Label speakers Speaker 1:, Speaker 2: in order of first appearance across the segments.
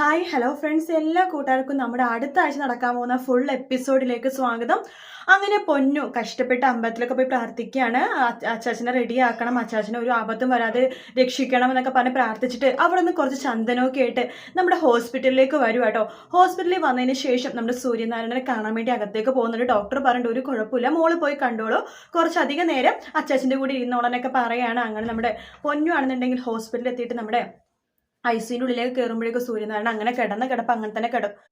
Speaker 1: Hi hello friends എല്ലാ കൂട്ടുകാർക്കും നമ്മുടെ അടുത്ത ആഴ്ച നടക്കാൻ പോകുന്ന ഫുൾ എപ്പിസോഡിലേക്ക് സ്വാഗതം. അങ്ങനെ പൊന്നു കഷ്ടപ്പെട്ട് അമ്പലത്തിലൊക്കെ പോയി പ്രാർത്ഥിക്കുകയാണ്. അച്ചാച്ചനെ റെഡിയാക്കണം അച്ചാച്ചനെ ഒരു ആപത്തും വരാതെ രക്ഷിക്കണം എന്നൊക്കെ പറഞ്ഞ് പ്രാർത്ഥിച്ചിട്ട് അവിടെ നിന്ന് കുറച്ച് ചന്ദനമൊക്കെ ആയിട്ട് നമ്മുടെ ഹോസ്പിറ്റലിലേക്ക് വരും കേട്ടോ. ഹോസ്പിറ്റലിൽ വന്നതിന് ശേഷം നമ്മുടെ സൂര്യനാരായണനെ കാണാൻ വേണ്ടി അകത്തേക്ക് പോകുന്നുണ്ട് ഡോക്ടർ പറഞ്ഞിട്ട് ഒരു കുഴപ്പമില്ല. മോൾ പോയി കണ്ടോളൂ. കുറച്ചധികം നേരം അച്ചാച്ചന്റെ കൂടി ഇരുന്നോളനൊക്കെ പറയുകയാണ് അങ്ങനെ നമ്മുടെ പൊന്നു ആണെന്നുണ്ടെങ്കിൽ ഹോസ്പിറ്റലിൽ എത്തിയിട്ട് നമ്മുടെ ഐ സിയുടെ ഉള്ളിലേക്ക് കയറുമ്പോഴേക്കും സൂര്യനാരായണ അങ്ങനെ കിടന്ന കിടപ്പ് അങ്ങനെ തന്നെ കിടക്കും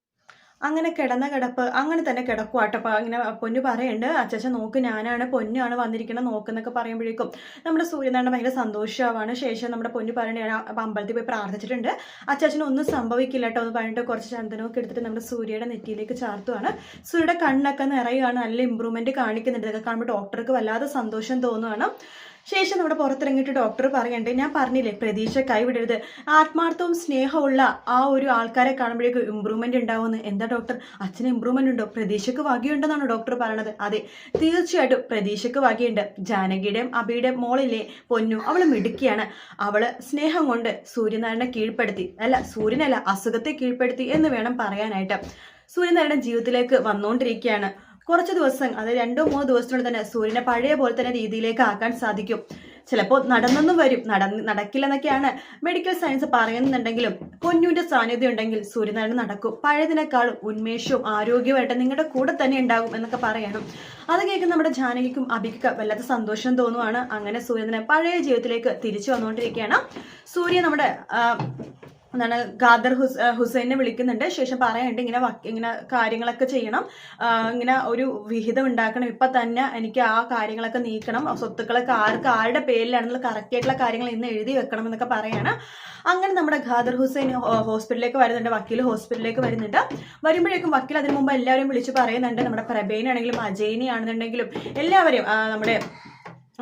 Speaker 1: അങ്ങനെ കിടന്ന കിടപ്പ് അങ്ങനെ തന്നെ കിടക്കുവാട്ടോ അപ്പോൾ അങ്ങനെ പൊന്നു പറയുന്നുണ്ട് അച്ചാച്ചൻ നോക്ക് ഞാനാണ് പൊന്നാണ് വന്നിരിക്കുന്നത് നോക്കുന്നൊക്കെ പറയുമ്പോഴേക്കും നമ്മുടെ സൂര്യനാരായണ ഭയങ്കര സന്തോഷമാവാണ് ശേഷം നമ്മുടെ പൊന്നു പറയണ അമ്പലത്തിൽ പോയി പ്രാർത്ഥിച്ചിട്ടുണ്ട്. അച്ചാച്ചന് ഒന്നും സംഭവിക്കില്ല കേട്ടോ എന്ന് പറഞ്ഞിട്ട് കുറച്ച് ചന്ദനമൊക്കെ എടുത്തിട്ട് നമ്മുടെ സൂര്യയുടെ നെറ്റിയിലേക്ക് ചാർത്തുവാണ്. സൂര്യയുടെ കണ്ണൊക്കെ നിറയുകയാണ് നല്ല ഇമ്പ്രൂവ്മെന്റ് കാണിക്കുന്നുണ്ട്. ഇതൊക്കെ കാണുമ്പോൾ ഡോക്ടർക്ക് വല്ലാതെ സന്തോഷം തോന്നുവാണ്. ശേഷം നമ്മുടെ പുറത്തിറങ്ങിയിട്ട് ഡോക്ടർ പറയണ്ടേ? ഞാൻ പറഞ്ഞില്ലേ പ്രതീക്ഷ കൈവിടരുത്. ആത്മാർത്ഥവും സ്നേഹമുള്ള ആ ഒരു ആൾക്കാരെ കാണുമ്പോഴേക്കും ഇമ്പ്രൂവ്മെന്റ് ഉണ്ടാവുമെന്ന്. എന്താ ഡോക്ടർ അച്ഛന് ഇമ്പ്രൂവ്മെന്റ് ഉണ്ടോ? പ്രതീക്ഷയ്ക്ക് വകയുണ്ടെന്നാണ് ഡോക്ടർ പറയണത്. അതെ തീർച്ചയായിട്ടും പ്രതീക്ഷയ്ക്ക് വകയുണ്ട്. ജാനകിയുടെയും അബിയുടെയും മോളില്ലേ പൊന്നു അവൾ മിടുക്കിയാണ്. അവൾ സ്നേഹം കൊണ്ട് സൂര്യനാരായണനെ കീഴ്പ്പെടുത്തി. അല്ല സൂര്യനല്ല അസുഖത്തെ കീഴ്പ്പെടുത്തി എന്ന് വേണം പറയാനായിട്ട്. സൂര്യനാരായണൻ ജീവിതത്തിലേക്ക് വന്നുകൊണ്ടിരിക്കുകയാണ് കുറച്ച് ദിവസം അതായത് രണ്ടോ മൂന്നോ ദിവസത്തിനുള്ളിൽ തന്നെ സൂര്യനെ പഴയ പോലെ തന്നെ രീതിയിലേക്ക് ആക്കാൻ സാധിക്കും. ചിലപ്പോൾ നടന്നെന്നും വരും. നടന്ന് നടക്കില്ലെന്നൊക്കെയാണ് മെഡിക്കൽ സയൻസ് പറയുന്നുണ്ടെങ്കിലും പൊന്നുവിന്റെ സാന്നിധ്യം ഉണ്ടെങ്കിൽ സൂര്യനാരായണ നടക്കും. പഴയതിനേക്കാളും ഉന്മേഷവും ആരോഗ്യമായിട്ട് നിങ്ങളുടെ കൂടെ തന്നെ ഉണ്ടാകും എന്നൊക്കെ പറയണം. അത് കേൾക്കുന്ന നമ്മുടെ ജാനകിക്കും അഭിക്ക് വല്ലാത്ത സന്തോഷം തോന്നുവാണ്. അങ്ങനെ സൂര്യനെ പഴയ ജീവിതത്തിലേക്ക് തിരിച്ചു വന്നുകൊണ്ടിരിക്കുകയാണ്. സൂര്യ നമ്മുടെ എന്താണ് ഖാദർ ഹുസ് ഹുസൈനെ വിളിക്കുന്നുണ്ട്. ശേഷം പറയാനുണ്ട് ഇങ്ങനെ ഇങ്ങനെ കാര്യങ്ങളൊക്കെ ചെയ്യണം. ഇങ്ങനെ ഒരു വിഹിതം ഉണ്ടാക്കണം. ഇപ്പം തന്നെ എനിക്ക് ആ കാര്യങ്ങളൊക്കെ നീക്കണം. സ്വത്തുക്കളൊക്കെ ആർക്ക് ആരുടെ പേരിലാണെന്നുള്ള കറക്റ്റ് ആയിട്ടുള്ള കാര്യങ്ങൾ ഇന്ന് എഴുതി വെക്കണം എന്നൊക്കെ പറയാണ്. അങ്ങനെ നമ്മുടെ ഖാദർ ഹുസൈൻ ഹോസ്പിറ്റലിലേക്ക് വരുന്നുണ്ട്. വക്കീൽ ഹോസ്പിറ്റലിലേക്ക് വരുന്നുണ്ട്. വരുമ്പോഴേക്കും വക്കീൽ അതിന് മുമ്പ് എല്ലാവരും വിളിച്ച് പറയുന്നുണ്ട്. നമ്മുടെ പ്രബേനാണെങ്കിലും അജയനെ ആണെന്നുണ്ടെങ്കിലും എല്ലാവരെയും നമ്മുടെ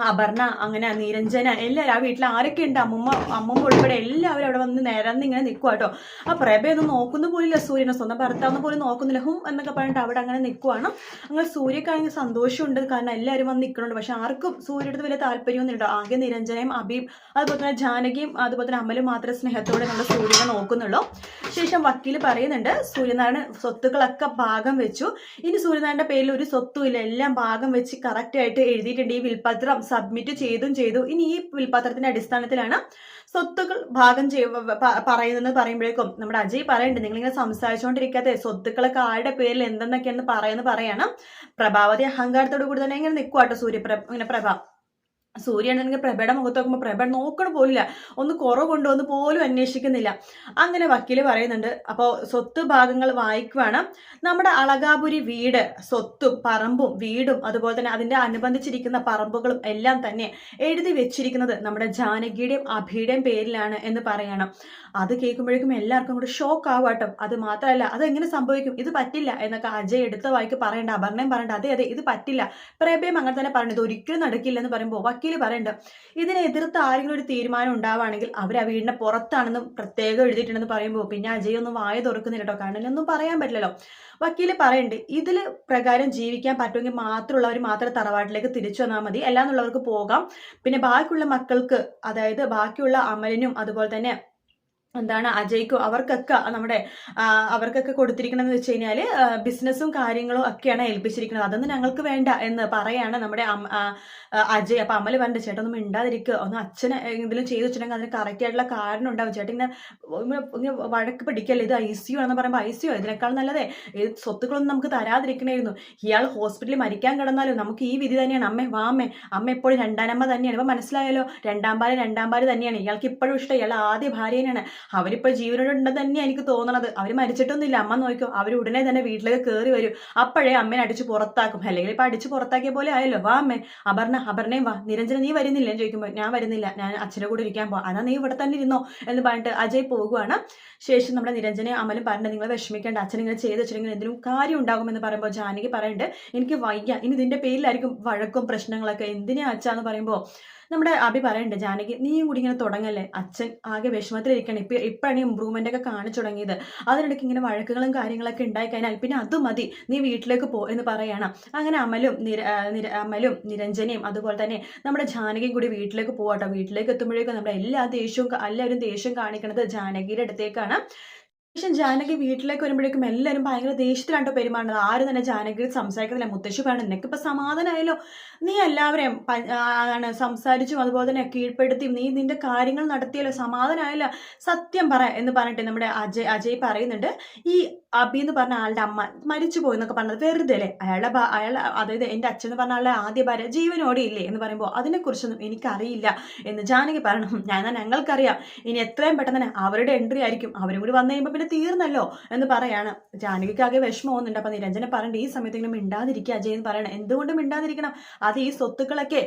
Speaker 1: അപർണ അങ്ങനെ നിരഞ്ജന എല്ലാവരും ആ വീട്ടിൽ ആരൊക്കെ ഉണ്ട് അമ്മമ്മ അമ്മമ്മ ഉൾപ്പെടെ എല്ലാവരും അവിടെ വന്ന് നിരന്ന് ഇങ്ങനെ നിൽക്കുക കേട്ടോ ആ പ്രഭയൊന്നും നോക്കുന്ന പോലില്ല സൂര്യനെ സ്വന്തം ഭർത്താവെന്ന് പോലും നോക്കുന്നില്ല. ഹും എന്നൊക്കെ പറഞ്ഞിട്ട് അവിടെ അങ്ങനെ നിൽക്കുവാണ് അങ്ങനെ സൂര്യക്കാണെങ്കിൽ സന്തോഷമുണ്ട്. കാരണം എല്ലാവരും വന്ന് നിൽക്കുന്നുണ്ട് പക്ഷെ ആർക്കും സൂര്യയുടെ വലിയ താല്പര്യമൊന്നും ഉണ്ടോ ആകെ നിരഞ്ജനയും അബിയും അതുപോലെ തന്നെ ജാനകിയും അതുപോലെ തന്നെ അമ്മലും മാത്രമേ സ്നേഹത്തോടെ നമ്മൾ സൂര്യനെ നോക്കുന്നുള്ളൂ. ശേഷം വക്കീൽ പറയുന്നുണ്ട് സൂര്യനാരായണ സ്വത്തുക്കളൊക്കെ ഭാഗം വെച്ചു. ഇനി സൂര്യനാരായണന്റെ പേരിൽ ഒരു സ്വത്തും ഇല്ല. എല്ലാം ഭാഗം വെച്ച് കറക്റ്റായിട്ട് എഴുതിയിട്ടുണ്ട്. ഈ വിൽപത്രം സബ്മിറ്റ് ചെയ്തും ചെയ്തു. ഇനി ഈ വിൽപത്രത്തിന്റെ അടിസ്ഥാനത്തിലാണ് സ്വത്തുക്കൾ ഭാഗം ചെയ്യ പറയുന്നത് പറയുമ്പോഴേക്കും നമ്മുടെ അജയ് പറയുന്നുണ്ട് നിങ്ങളിങ്ങനെ സംസാരിച്ചുകൊണ്ടിരിക്കാതെ സ്വത്തുക്കളൊക്കെ ആരുടെ പേരിൽ എന്തെന്നൊക്കെയാണ് പറയുന്നത് പറയണം. പ്രഭാവതി അഹങ്കാരത്തോടു കൂടി തന്നെ ഇങ്ങനെ നിൽക്കുവാട്ടോ സൂര്യപ്രഭ ഇങ്ങനെ പ്രഭ. സൂര്യയാണെങ്കിൽ പ്രഭയുടെ മുഖത്ത് നോക്കുമ്പോൾ പ്രഭ നോക്കണ പോലില്ല. ഒന്ന് കുറവുണ്ടോ എന്ന് പോലും അന്വേഷിക്കുന്നില്ല. അങ്ങനെ വക്കീൽ പറയുന്നുണ്ട് അപ്പോൾ സ്വത്ത് ഭാഗങ്ങൾ വായിക്കുവാണ്. നമ്മുടെ അളകാപുരി വീട് സ്വത്തും പറമ്പും വീടും അതുപോലെ തന്നെ അതിന്റെ അനുബന്ധിച്ചിരിക്കുന്ന പറമ്പുകളും എല്ലാം തന്നെ എഴുതി വെച്ചിരിക്കുന്നത് നമ്മുടെ ജാനകിയുടെയും അഭിയുടെയും പേരിലാണ് എന്ന് പറയണം. അത് കേൾക്കുമ്പോഴേക്കും എല്ലാവർക്കും കൂടെ ഷോക്ക് ആവാട്ടും അത് മാത്രമല്ല അതെങ്ങനെ സംഭവിക്കും? ഇത് പറ്റില്ല എന്നൊക്കെ അജയ് എടുത്ത വായിക്ക് പറയണ്ട അപർണയും പറയണ്ട അതെ അതെ ഇത് പറ്റില്ല. പ്രഭയം അങ്ങനെ തന്നെ പറയുന്നത് ഒരിക്കലും നടക്കില്ല എന്ന് പറയുമ്പോൾ വക്കീൽ പറയുന്നുണ്ട് ഇതിനെ എതിർത്ത് ആരെങ്കിലും ഒരു തീരുമാനം ഉണ്ടാവുകയാണെങ്കിൽ അവർ ആ വീടിന്റെ പുറത്താണെന്ന് പ്രത്യേകം എഴുതിയിട്ടുണ്ടെന്ന് പറയുമ്പോൾ പിന്നെ അജയ് ഒന്നും വായ തുറക്കുന്നില്ല കേട്ടോ. കാരണം ഒന്നും പറയാൻ പറ്റില്ലല്ലോ. വക്കീൽ പറയുന്നുണ്ട് ഇതിൽ പ്രകാരം ജീവിക്കാൻ പറ്റുമെങ്കിൽ മാത്രമുള്ളവർ മാത്രം തറവാട്ടിലേക്ക് തിരിച്ചു വന്നാൽ മതി. അല്ലാന്നുള്ളവർക്ക് പോകാം. പിന്നെ ബാക്കിയുള്ള മക്കൾക്ക് അതായത് ബാക്കിയുള്ള അമലിനും അതുപോലെ തന്നെ എന്താണ് അജയ്ക്കും അവർക്കൊക്കെ നമ്മുടെ അവർക്കൊക്കെ കൊടുത്തിരിക്കണമെന്ന് വെച്ച് കഴിഞ്ഞാൽ ബിസിനസ്സും കാര്യങ്ങളും ഒക്കെയാണ് ഏൽപ്പിച്ചിരിക്കുന്നത്. അതൊന്നും ഞങ്ങൾക്ക് വേണ്ട എന്ന് പറയാണ് നമ്മുടെ അജയ്. അപ്പൊ അമൽ പറഞ്ഞ ചേട്ടൻ ഒന്നും മിണ്ടാതിരിക്കുക ഒന്ന് അച്ഛനെ എന്തെങ്കിലും ചെയ്തു വെച്ചിട്ടുണ്ടെങ്കിൽ അതിന് കറക്റ്റ് ആയിട്ടുള്ള കാരണം ഉണ്ടാവും. ചേട്ടൻ ഇങ്ങനെ വഴക്ക് പിടിക്കല്ലേ? ഇത് ഐ സി യു ആണെന്ന് പറയുമ്പോൾ ഐ സി യു ഇതിനേക്കാൾ നല്ലതേ. സ്വത്തുക്കളൊന്നും നമുക്ക് തരാതിരിക്കണമായിരുന്നു ഇയാൾ ഹോസ്പിറ്റലിൽ മരിക്കാൻ കിടന്നാലും നമുക്ക് ഈ വിധി തന്നെയാണ്. അമ്മേ വാ അമ്മേ. അമ്മ എപ്പോഴും രണ്ടാനമ്മ തന്നെയാണ്. ഇപ്പൊ മനസ്സിലായാലോ രണ്ടാം ഭാര്യ രണ്ടാം ഭാര്യ തന്നെയാണ്. ഇയാൾക്ക് ഇപ്പോഴും ഇഷ്ടം. ഇയാൾ ആദ്യ ഭാര്യനാണ് അവരിപ്പോൾ ജീവനോടുണ്ടെന്ന് തന്നെ എനിക്ക് തോന്നണത്. അവർ മരിച്ചിട്ടൊന്നുമില്ല. അമ്മ നോക്കിയോ അവർ ഉടനെ തന്നെ വീട്ടിലേക്ക് കയറി വരും. അപ്പോഴേ അമ്മേനെ അടിച്ച് പുറത്താക്കും. അല്ലെങ്കിൽ ഇപ്പൊ അടിച്ച് പുറത്താക്കിയ പോലെ ആയല്ലോ. വാ അമ്മേ. അപർണ അപർണയും വാ. നിരഞ്ജന നീ വരുന്നില്ല? എന്ന് ചോദിക്കുമ്പോൾ ഞാൻ വരുന്നില്ല. ഞാൻ അച്ഛന്റെ കൂടെ ഇരിക്കാൻ പോവാ. അതാ നീ ഇവിടെ തന്നെ ഇരുന്നോ? എന്ന് പറഞ്ഞിട്ട് അജയ് പോകുവാണ്. ശേഷം നമ്മുടെ നിരഞ്ജനെ അമലും പറഞ്ഞിട്ട് നിങ്ങൾ വിഷമിക്കേണ്ട. അച്ഛൻ ഇങ്ങനെ ചെയ്ത് വെച്ചിട്ടുണ്ടെങ്കിൽ എന്തെങ്കിലും കാര്യം ഉണ്ടാകുമെന്ന് പറയുമ്പോൾ ജാനകി പറയുന്നുണ്ട് എനിക്ക് വയ്യ. ഇനി ഇതിന്റെ പേരിലായിരിക്കും വഴക്കും പ്രശ്നങ്ങളൊക്കെ. എന്തിനാ അച്ഛാന്ന് പറയുമ്പോൾ നമ്മുടെ അഭി പറയുന്നുണ്ട് ജാനകി നീയും കൂടി ഇങ്ങനെ തുടങ്ങല്ലേ? അച്ഛൻ ആകെ വിഷമത്തിലിരിക്കണം ഇപ്പൊ ഇപ്പോഴാണ് ഇമ്പ്രൂവ്മെന്റ് ഒക്കെ കാണിച്ചു തുടങ്ങിയത്. അതിനിടയ്ക്ക് ഇങ്ങനെ വഴക്കുകളും കാര്യങ്ങളൊക്കെ ഉണ്ടായി കഴിഞ്ഞാൽ പിന്നെ അത് മതി. നീ വീട്ടിലേക്ക് പോ എന്ന് പറയണം. അങ്ങനെ അമലും നിര നിര അമലും നിരഞ്ജനയും അതുപോലെ തന്നെ നമ്മുടെ ജാനകിയും കൂടി വീട്ടിലേക്ക് പോവാട്ടോ. വീട്ടിലേക്ക് എത്തുമ്പോഴേക്കും നമ്മുടെ എല്ലാ ദേഷ്യവും എല്ലാവരും ദേഷ്യം കാണിക്കുന്നത് ജാനകിയുടെ അടുത്തേക്കാണ്. ശേഷം ജാനകി വീട്ടിലേക്ക് വരുമ്പോഴേക്കും എല്ലാവരും ഭയങ്കര ദേഷ്യത്തിലാണ്ടോ പെരുമാറുന്നത്? ആരും തന്നെ ജാനകി സംസാരിക്കുന്നില്ല മുത്തശ്ശി പറയണം നിനക്കിപ്പോൾ സമാധാനമായല്ലോ നീ എല്ലാവരെയും ആണ് സംസാരിച്ചും അതുപോലെ തന്നെ കീഴ്പ്പെടുത്തിയും നീ നിന്റെ കാര്യങ്ങൾ നടത്തിയല്ലോ. സമാധാനമായില്ല സത്യം പറ എന്ന് പറഞ്ഞിട്ട് നമ്മുടെ അജയ് അജയ് പറയുന്നുണ്ട്. ഈ അബി എന്ന് പറഞ്ഞ ആളുടെ അമ്മ മരിച്ചു പോയി എന്നൊക്കെ പറഞ്ഞത് വെറുതെ അല്ലേ? അയാളുടെ അയാൾ അതായത് എന്റെ അച്ഛൻ എന്ന് പറഞ്ഞ ആളുടെ ആദ്യ ഭാര്യ ജീവനോടെ ഇല്ലേ എന്ന് പറയുമ്പോൾ അതിനെക്കുറിച്ചൊന്നും എനിക്കറിയില്ല എന്ന് ജാനകി പറയണം. ഞാൻ ഞങ്ങൾക്കറിയാം. ഇനി എത്രയും പെട്ടെന്ന് അവരുടെ എൻട്രി ആയിരിക്കും. അവരും കൂടി വന്നു കഴിയുമ്പോൾ പിന്നെ തീർന്നല്ലോ എന്ന് പറയാണ്. ജാനകിക്ക് ആകെ വിഷമം ഒന്നുണ്ട് അപ്പൊ നിരഞ്ജന പറയണ്ട ഈ സമയത്ത് ഇങ്ങനെ മിണ്ടാതിരിക്കുക അജയ് എന്ന് പറയണം. എന്തുകൊണ്ട് മിണ്ടാതിരിക്കണം. അത് ഈ സ്വത്തുക്കളൊക്കെ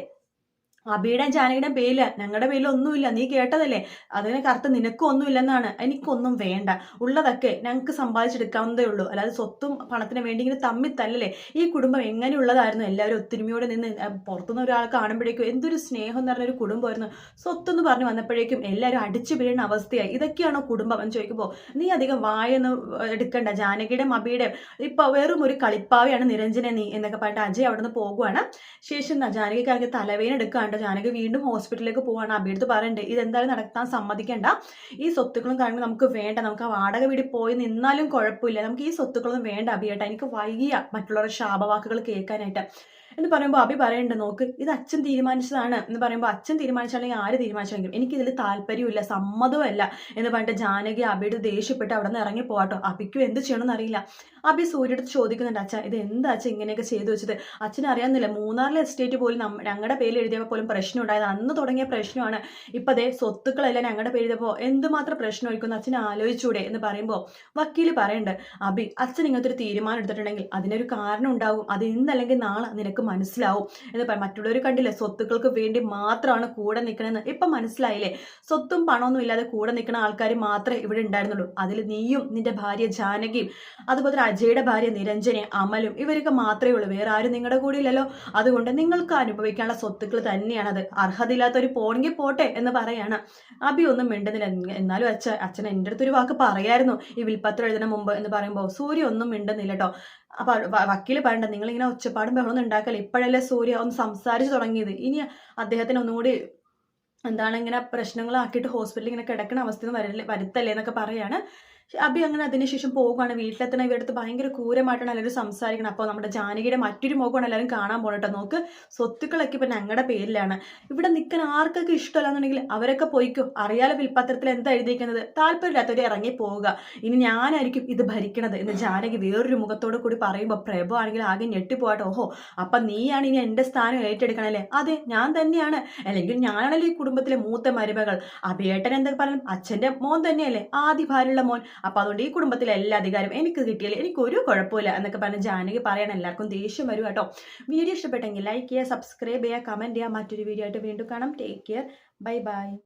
Speaker 1: അബിയുടെ ജാനകിയുടെ പേരിൽ. ഞങ്ങളുടെ പേരിൽ ഒന്നുമില്ല. നീ കേട്ടതല്ലേ? അതിന് കറുത്ത് നിനക്കും ഒന്നുമില്ലെന്നാണ്. എനിക്കൊന്നും വേണ്ട. ഉള്ളതൊക്കെ ഞങ്ങൾക്ക് സമ്പാദിച്ചെടുക്കാവുന്നതേ ഉള്ളൂ. അല്ലാതെ സ്വത്തും പണത്തിന് വേണ്ടി ഇങ്ങനെ തമ്മിൽ തല്ലല്ലേ? ഈ കുടുംബം എങ്ങനെയുള്ളതായിരുന്നു? എല്ലാവരും ഒത്തൊരുമയോടെ നിന്ന് പുറത്തുനിന്ന് ഒരാൾ കാണുമ്പോഴേക്കും എന്തൊരു സ്നേഹം എന്ന് പറഞ്ഞൊരു കുടുംബമായിരുന്നു. സ്വത്തെന്ന് പറഞ്ഞു വന്നപ്പോഴേക്കും എല്ലാവരും അടിച്ചു വീഴുന്ന അവസ്ഥയായി. ഇതൊക്കെയാണോ കുടുംബം എന്ന് ചോദിക്കുമ്പോൾ നീ അധികം വായൊന്നും എടുക്കണ്ട. ജാനകിയുടെയും അബിയുടെയും. ഇപ്പൊ വെറും ഒരു കളിപ്പാവയാണ് നിരഞ്ജന നീ എന്നൊക്കെ പറഞ്ഞിട്ട് അജയ് അവിടെ നിന്ന് പോകുവാണ്. ശേഷം ന- ജാനകിക്കാണെങ്കിൽ എടുക്കാണ്ട് ജാനകി വീണ്ടും ഹോസ്പിറ്റലിലേക്ക് പോവാണ്. അബിയെടുത്ത് പറയണ്ടേ ഇതെന്തായാലും നടത്താൻ സമ്മതിക്കേണ്ട. ഈ സ്വത്തുക്കളും കാര്യങ്ങളും നമുക്ക് വേണ്ട. നമുക്ക് ആ വാടക വീട് പോയി നിന്നാലും കുഴപ്പമില്ല. നമുക്ക് ഈ സ്വത്തുക്കളൊന്നും വേണ്ട അബിയേട്ടാ എനിക്ക് വൈകിയ മറ്റുള്ളവരുടെ ശാപവാക്കുകൾ കേൾക്കാനായിട്ട്. എന്ന് പറയുമ്പോൾ അഭി പറയേണ്ട നോക്ക് ഇത് അച്ഛൻ തീരുമാനിച്ചതാണ് എന്ന് പറയുമ്പോൾ അച്ഛൻ തീരുമാനിച്ചാണെങ്കിൽ ആര് തീരുമാനിച്ചാണെങ്കിലും എനിക്ക് ഇതിൽ താല്പര്യമില്ല സമ്മതമല്ല എന്ന് പറഞ്ഞിട്ട് ജാനകി അബിയുടെ ദേഷ്യപ്പെട്ട് അവിടെ നിന്ന് ഇറങ്ങി പോവാട്ടോ അബിക്കും എന്ത് ചെയ്യണമെന്ന് അറിയില്ല. അബി സൂര്യടുത്ത് ചോദിക്കുന്നുണ്ട് അച്ഛാ ഇത് എന്താ അച്ഛൻ ഇങ്ങനെയൊക്കെ ചെയ്തു വെച്ചത്? അച്ഛൻ അറിയാമെന്നില്ല മൂന്നാറിലെ എസ്റ്റേറ്റ് പോലും ഞങ്ങളുടെ പേരിൽ എഴുതിയപ്പോൾ പോലും പ്രശ്നം ഉണ്ടായത്. അന്ന് തുടങ്ങിയ പ്രശ്നമാണ്. ഇപ്പം അതേ സ്വത്തുക്കളെല്ലാം ഞങ്ങളുടെ പേര് എഴുതിയപ്പോൾ എന്തുമാത്രം പ്രശ്നം പ്രശ്നമായിരിക്കും അച്ഛൻ ആലോചിച്ചൂടെ എന്ന് പറയുമ്പോൾ വക്കീൽ പറയുന്നുണ്ട് അബി അച്ഛൻ ഇങ്ങനത്തെ ഒരു തീരുമാനം എടുത്തിട്ടുണ്ടെങ്കിൽ അതിനൊരു കാരണം ഉണ്ടാകും. അത് ഇന്നല്ലെങ്കിൽ നാളെ നിനക്ക് മനസ്സിലാവും. എന്ന് മറ്റുള്ളവർ കണ്ടില്ലേ സ്വത്തുക്കൾക്ക് വേണ്ടി മാത്രമാണ് കൂടെ നിൽക്കണമെന്ന് ഇപ്പം മനസ്സിലായില്ലേ? സ്വത്തും പണമൊന്നും ഇല്ലാതെ കൂടെ നിൽക്കുന്ന ആൾക്കാർ മാത്രമേ ഇവിടെ ഉണ്ടായിരുന്നുള്ളൂ. അതിൽ നീയും നിന്റെ ഭാര്യ ജാനകിയും അതുപോലെ തന്നെ അജയുടെ ഭാര്യ നിരഞ്ജനെ അമലും ഇവരൊക്കെ മാത്രമേ ഉള്ളൂ. വേറെ ആരും നിങ്ങളുടെ കൂടെ ഇല്ലല്ലോ. അതുകൊണ്ട് നിങ്ങൾക്ക് അനുഭവിക്കാനുള്ള സ്വത്തുക്കൾ തന്നെയാണത്. അർഹതയില്ലാത്തൊരു പോണെങ്കിൽ പോട്ടെ എന്ന് പറയാണ്. അബി ഒന്നും മിണ്ടുന്നില്ല. എന്നാലും അച്ഛൻ അച്ഛൻ എന്റെ അടുത്തൊരു വാക്ക് പറയായിരുന്നു. ഈ വിൽപ്പത്രം എഴുതുന്ന മുമ്പ് എന്ന് പറയുമ്പോൾ സൂര്യ ഒന്നും മിണ്ടുന്നില്ല കേട്ടോ അപ്പൊ വ- വക്കീൽ പറയണ്ട നിങ്ങളിങ്ങനെ ഒച്ചപ്പാടും ബഹളമൊന്നും ഉണ്ടാക്കല്ലേ? ഇപ്പോഴല്ലേ സൂര്യ ഒന്ന് സംസാരിച്ചു തുടങ്ങിയത്. ഇനി അദ്ദേഹത്തിന് ഒന്നുകൂടി എന്താണ് ഇങ്ങനെ പ്രശ്നങ്ങളാക്കിയിട്ട് ഹോസ്പിറ്റലിൽ ഇങ്ങനെ കിടക്കുന്ന അവസ്ഥ വരല്ലേ വരുത്തല്ലേ എന്നൊക്കെ പറയാണ്. അബി അങ്ങനെ അതിനുശേഷം പോകുകയാണ് വീട്ടിലെത്തണം ഇവരടുത്ത് ഭയങ്കര ക്രൂരമായിട്ടാണ് എല്ലാവരും സംസാരിക്കണം അപ്പോൾ നമ്മുടെ ജാനകിയുടെ മറ്റൊരു മുഖമാണ് എല്ലാവരും കാണാൻ പോകട്ടോ നോക്ക് സ്വത്തുക്കളൊക്കെ ഇപ്പം ഞങ്ങളുടെ പേരിലാണ്. ഇവിടെ നിൽക്കാൻ ആർക്കൊക്കെ ഇഷ്ടമല്ലാന്നുണ്ടെങ്കിൽ അവരൊക്കെ പോയിക്കോ. അറിയാലോ വിൽപ്പത്രത്തിൽ എന്താ എഴുതിയിരിക്കുന്നത്? താല്പര്യമില്ലാത്തവർ ഇറങ്ങി പോവുക. ഇനി ഞാനായിരിക്കും ഇത് ഭരിക്കണത് എന്ന് ജാനകി വേറൊരു മുഖത്തോട് കൂടി പറയുമ്പോൾ പ്രഭു ആണെങ്കിൽ ആകെ ഞെട്ടിപ്പോട്ടെ ഓഹോ അപ്പം നീയാണ് ഇനി എന്റെ സ്ഥാനം ഏറ്റെടുക്കണല്ലേ അതെ ഞാൻ തന്നെയാണ്. അല്ലെങ്കിൽ ഞാനാണല്ലോ ഈ കുടുംബത്തിലെ മൂത്ത മരുമകൾ. അഭിയേട്ടൻ എന്തൊക്കെ പറഞ്ഞു? അച്ഛന്റെ മോൻ തന്നെയല്ലേ? ആദ്യ ഭാര്യയുള്ള മോൻ. അപ്പൊ അതുകൊണ്ട് ഈ കുടുംബത്തിലെ എല്ലാ അധികാരം എനിക്ക് കിട്ടിയാൽ എനിക്ക് ഒരു കുഴപ്പമില്ല എന്നൊക്കെ പറഞ്ഞ് ജാനകി പറയണം. എല്ലാവർക്കും ദേഷ്യം വരും കേട്ടോ. വീഡിയോ ഇഷ്ടപ്പെട്ടെങ്കിൽ ലൈക്ക് ചെയ്യുക സബ്സ്ക്രൈബ് ചെയ്യുക കമന്റ് ചെയ്യുക. മറ്റൊരു വീഡിയോ ആയിട്ട് വീണ്ടും കാണാം. Take care bye bye